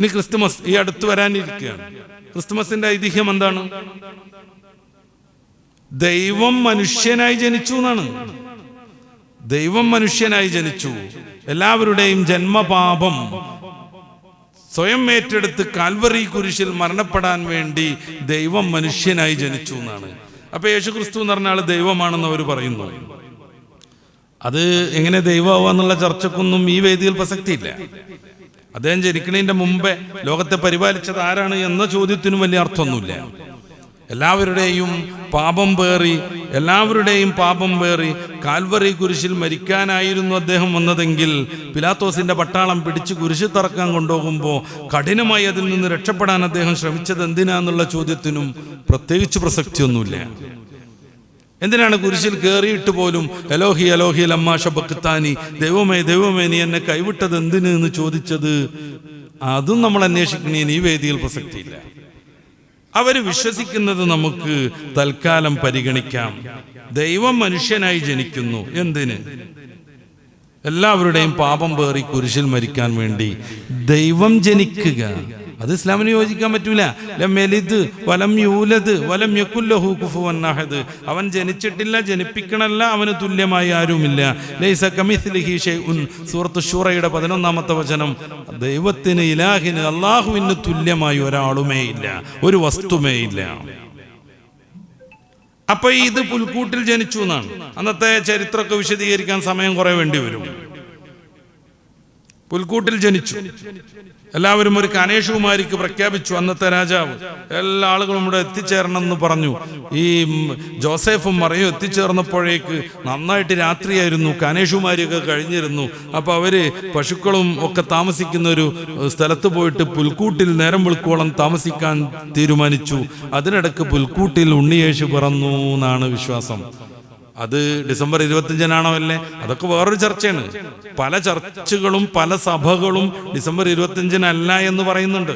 ഇനി ക്രിസ്തുമസ് ഈ അടുത്ത് വരാനിരിക്കുകയാണ്. ക്രിസ്തുമസിന്റെ ഐതിഹ്യം എന്താണ്? ദൈവം മനുഷ്യനായി ജനിച്ചു എന്നാണ്. ദൈവം മനുഷ്യനായി ജനിച്ചു. എല്ലാവരുടെയും ജന്മപാപം സ്വയം ഏറ്റെടുത്ത് കാൽവറി കുരിശിൽ മരണപ്പെടാൻ വേണ്ടി ദൈവം മനുഷ്യനായി ജനിച്ചു എന്നാണ്. അപ്പൊ യേശു ക്രിസ്തു എന്ന് പറഞ്ഞാൽ ദൈവമാണെന്ന് അവർ പറയുന്നു. അത് എങ്ങനെ ദൈവമാവാന്നുള്ള ചർച്ചക്കൊന്നും ഈ വേദിയിൽ പ്രസക്തിയില്ല. അദ്ദേഹം ജനിക്കുന്നതിന്റെ മുമ്പേ ലോകത്തെ പരിപാലിച്ചത് ആരാണ് എന്ന ചോദ്യത്തിനും വലിയ അർത്ഥമൊന്നുമില്ല. എല്ലാവരുടെയും പാപം പേറി എല്ലാവരുടെയും പാപം പേറി കാൽവറി കുരിശിൽ മരിക്കാനായിരുന്നു അദ്ദേഹം വന്നതെങ്കിൽ പിലാത്തോസിന്റെ പട്ടാളം പിടിച്ച് കുരിശ് തറക്കാൻ കൊണ്ടുപോകുമ്പോൾ കഠിനമായി അതിൽ നിന്ന് രക്ഷപ്പെടാൻ അദ്ദേഹം ശ്രമിച്ചത് എന്തിനാന്നുള്ള ചോദ്യത്തിനും പ്രത്യേകിച്ച് പ്രസക്തിയൊന്നുമില്ല. എന്തിനാണ് കുരിശിൽ കയറിയിട്ട് പോലും എലോഹി എലോഹി ലമ്മാഷ ബക്താനി ദൈവമേ ദൈവമേ നീ എന്നെ കൈവിട്ടത് എന്തിന്? എന്ന് ചോദിച്ചത് അതും നമ്മൾ അന്വേഷിക്കണേന് ഈ വേദിയിൽ പ്രസക്തിയില്ല. അവർ വിശ്വസിക്കുന്നത് നമുക്ക് തൽക്കാലം പരിഗണിക്കാം. ദൈവം മനുഷ്യനായി ജനിക്കുന്നു. എന്തിന്? എല്ലാവരുടെയും പാപം പേറി കുരിശിൽ മരിക്കാൻ വേണ്ടി ദൈവം ജനിക്കുക. അത് ഇസ്ലാമിന് യോജിക്കാൻ പറ്റൂല. വലം യൂലദ് വലം യകുല്ലഹു കുഫുവൻ അഹദ്. അവൻ ജനിച്ചിട്ടില്ല ജനിപ്പിക്കണല്ല അവന് തുല്യമായി ആരുമില്ല. ലൈസ കമിസ്ലിഹി സൂറത്ത് ഷൂറയുടെ പതിനൊന്നാമത്തെ വചനം. ദൈവത്തിന് ഇലാഹിന് അള്ളാഹുവിന് തുല്യമായി ഒരാളുമേ ഇല്ല. ഒരു വസ്തുമേ ഇല്ല. അപ്പൊ ഇത് പുൽക്കൂട്ടിൽ ജനിച്ചു എന്നാണ്. അന്നത്തെ ചരിത്രമൊക്കെ വിശദീകരിക്കാൻ സമയം കുറെ വേണ്ടി വരും. പുൽക്കൂട്ടിൽ ജനിച്ചു. എല്ലാവരും ഒരു കനേഷകുമാരിക്ക് പ്രഖ്യാപിച്ചു അന്നത്തെ രാജാവ് എല്ലാ ആളുകളും ഇവിടെ എത്തിച്ചേരണം എന്ന് പറഞ്ഞു. ഈ ജോസഫും മറിയും എത്തിച്ചേർന്നപ്പോഴേക്ക് നന്നായിട്ട് രാത്രിയായിരുന്നു കനേഷുമാരിയൊക്കെ കഴിഞ്ഞിരുന്നു. അപ്പൊ അവർ പശുക്കളും ഒക്കെ താമസിക്കുന്ന ഒരു സ്ഥലത്ത് പോയിട്ട് പുൽക്കൂട്ടിൽ നേരം വിളിക്കോളം താമസിക്കാൻ തീരുമാനിച്ചു. അതിനിടക്ക് പുൽക്കൂട്ടിൽ ഉണ്ണിയേശു പിറന്നു എന്നാണ് വിശ്വാസം. അത് ഡിസംബർ ഇരുപത്തിയഞ്ചിനാണോ അല്ലേ? അതൊക്കെ വേറൊരു ചർച്ചയാണ്. പല ചർച്ചകളും പല സഭകളും ഡിസംബർ ഇരുപത്തിയഞ്ചിനല്ല എന്ന് പറയുന്നുണ്ട്.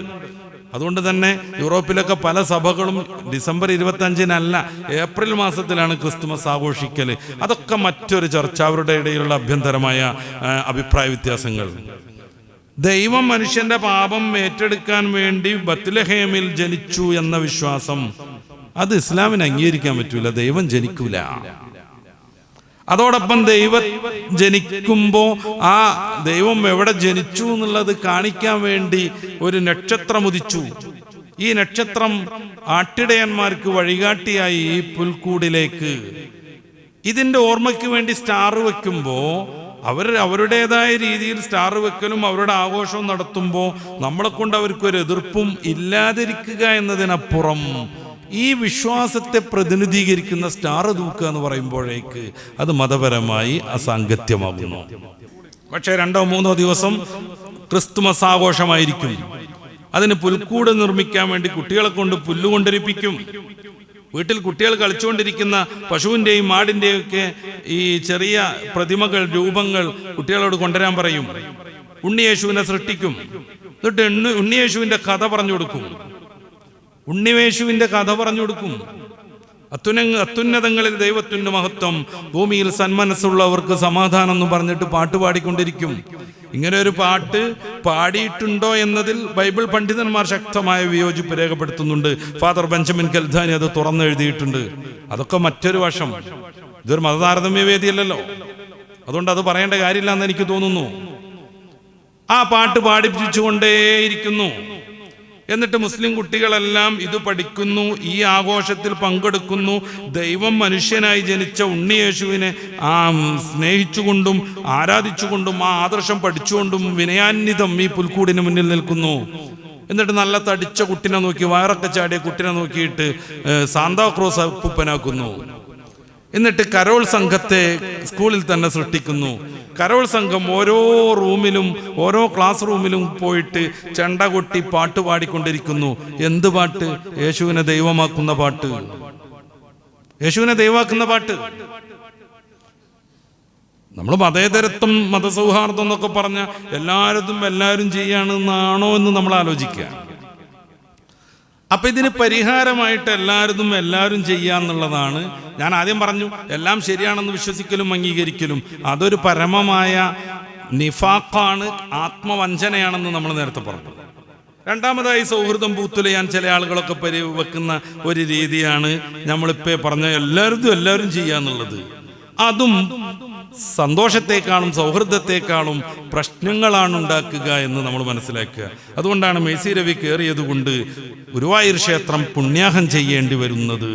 അതുകൊണ്ട് തന്നെ യൂറോപ്പിലൊക്കെ പല സഭകളും ഡിസംബർ ഇരുപത്തി അഞ്ചിനല്ല ഏപ്രിൽ മാസത്തിലാണ് ക്രിസ്തുമസ് ആഘോഷിക്കൽ അതൊക്കെ മറ്റൊരു ചർച്ച അവരുടെ ഇടയിലുള്ള അഭ്യന്തരമായ അഭിപ്രായ വ്യത്യാസങ്ങൾ. ദൈവം മനുഷ്യന്റെ പാപം ഏറ്റെടുക്കാൻ വേണ്ടി ബത്ലഹേമിൽ ജനിച്ചു എന്ന വിശ്വാസം. അത് ഇസ്ലാമിന് അംഗീകരിക്കാൻ പറ്റൂല ദൈവം ജനിക്കൂല. അതോടൊപ്പം ദൈവ ജനിക്കുമ്പോൾ ആ ദൈവം എവിടെ ജനിച്ചു എന്നുള്ളത് കാണിക്കാൻ വേണ്ടി ഒരു നക്ഷത്രം ഉദിച്ചു ഈ നക്ഷത്രം ആട്ടിടയന്മാർക്ക് വഴികാട്ടിയായി ഈ പുൽക്കൂടിലേക്ക്. ഇതിന്റെ ഓർമ്മയ്ക്ക് വേണ്ടി സ്റ്റാർ വെക്കുമ്പോൾ അവർ അവരുടേതായ രീതിയിൽ സ്റ്റാർ വെക്കലും അവരുടെ ആഘോഷവും നടത്തുമ്പോൾ നമ്മളെ കൊണ്ട് അവർക്ക് ഒരു എതിർപ്പും ഇല്ലാതിരിക്കുക എന്നതിനപ്പുറം ഈ വിശ്വാസത്തെ പ്രതിനിധീകരിക്കുന്ന സ്റ്റാർ തൂക്കുക എന്ന് പറയുമ്പോഴേക്ക് അത് മതപരമായി അസാങ്കത്യമാകുന്നു പക്ഷേ രണ്ടോ മൂന്നോ ദിവസം ക്രിസ്തുമസ് ആഘോഷമായിരിക്കും അതിന് പുൽക്കൂട് നിർമ്മിക്കാൻ വേണ്ടി കുട്ടികളെ കൊണ്ട് പുല്ല് കൊണ്ടിരിപ്പിക്കും. വീട്ടിൽ കുട്ടികൾ കളിച്ചുകൊണ്ടിരിക്കുന്ന പശുവിന്റെയും മാടിന്റെയും ഒക്കെ ഈ ചെറിയ പ്രതിമകൾ രൂപങ്ങൾ കുട്ടികളോട് കൊണ്ടുവരാൻ പറയും. ഉണ്ണിയേശുവിനെ സൃഷ്ടിക്കും. എന്നിട്ട് ഉണ്ണിയേശുവിന്റെ കഥ പറഞ്ഞു കൊടുക്കും. ഉണ്ണിയേശുവിന്റെ കഥ പറഞ്ഞു കൊടുക്കും. അത്യുന അത്യുന്നതങ്ങളിൽ ദൈവത്തിന്റെ മഹത്വം ഭൂമിയിൽ സന്മനസ്സുള്ളവർക്ക് സമാധാനം എന്ന് പറഞ്ഞിട്ട് പാട്ട് പാടിക്കൊണ്ടിരിക്കും. ഇങ്ങനെ ഒരു പാട്ട് പാടിയിട്ടുണ്ടോ എന്നതിൽ ബൈബിൾ പണ്ഡിതന്മാർ ശക്തമായ വിയോജിപ്പ് രേഖപ്പെടുത്തുന്നുണ്ട്. ഫാദർ ബെഞ്ചമിൻ കൽധാനി അത് തുറന്നെഴുതിയിട്ടുണ്ട്. അതൊക്കെ മറ്റൊരു വശം. ഇതൊരു മതതാരതമ്യ വേദിയല്ലല്ലോ. അതുകൊണ്ട് അത് പറയേണ്ട കാര്യമില്ല എന്ന് എനിക്ക് തോന്നുന്നു. ആ പാട്ട് പാടിപ്പിച്ചുകൊണ്ടേയിരിക്കുന്നു. എന്നിട്ട് മുസ്ലിം കുട്ടികളെല്ലാം ഇത് പഠിക്കുന്നു ഈ ആഘോഷത്തിൽ പങ്കെടുക്കുന്നു. ദൈവം മനുഷ്യനായി ജനിച്ച ഉണ്ണിയേശുവിനെ ആ സ്നേഹിച്ചുകൊണ്ടും ആരാധിച്ചുകൊണ്ടും ആ ആദർശം പഠിച്ചുകൊണ്ടും വിനയാന്വിതം ഈ പുൽക്കൂടിന് മുന്നിൽ നിൽക്കുന്നു. എന്നിട്ട് നല്ല തടിച്ച കുട്ടിനെ നോക്കി വയറൊക്കെ ചാടിയ കുട്ടിനെ നോക്കിയിട്ട് സാന്താക്രോസ് അപ്പൂപ്പനാക്കുന്നു എന്നിട്ട് കരോൾ സംഘത്തെ സ്കൂളിൽ തന്നെ സൃഷ്ടിക്കുന്നു. കരോൾ സംഘം ഓരോ റൂമിലും ഓരോ ക്ലാസ് റൂമിലും പോയിട്ട് ചെണ്ട കൊട്ടി പാട്ട് പാടിക്കൊണ്ടിരിക്കുന്നു. എന്ത് പാട്ട്? യേശുവിനെ ദൈവമാക്കുന്ന പാട്ട്. യേശുവിനെ ദൈവമാക്കുന്ന പാട്ട്. നമ്മൾ മതേതരത്വം മതസൗഹാർദ്ദം എന്നൊക്കെ പറഞ്ഞ എല്ലാരതും എല്ലാവരും ചെയ്യാണെന്നാണോ എന്ന് നമ്മൾ ആലോചിക്കുക. അപ്പൊ ഇതിന് പരിഹാരമായിട്ട് എല്ലാവരും എല്ലാവരും ചെയ്യാന്നുള്ളതാണ് ഞാൻ ആദ്യം പറഞ്ഞു എല്ലാം ശരിയാണെന്ന് വിശ്വസിക്കലും അംഗീകരിക്കലും അതൊരു പരമമായ നിഫാഖാണ് ആത്മവഞ്ചനയാണെന്ന് നമ്മൾ നേരത്തെ പറഞ്ഞു. രണ്ടാമതായി സൗഹൃദം പൂത്തുലയാൻ ചില ആളുകളൊക്കെ പരി വെക്കുന്ന ഒരു രീതിയാണ് നമ്മളിപ്പോ പറഞ്ഞ എല്ലാവരും എല്ലാവരും ചെയ്യാന്നുള്ളത്. അതും സന്തോഷത്തെക്കാളും സൗഹൃദത്തെക്കാളും പ്രശ്നങ്ങളാണ് ഉണ്ടാക്കുക എന്ന് നമ്മൾ മനസ്സിലാക്കുക. അതുകൊണ്ടാണ് മേസി രവി കയറിയത് കൊണ്ട് ഗുരുവായൂർ ക്ഷേത്രം പുണ്യാഹം ചെയ്യേണ്ടി വരുന്നത്.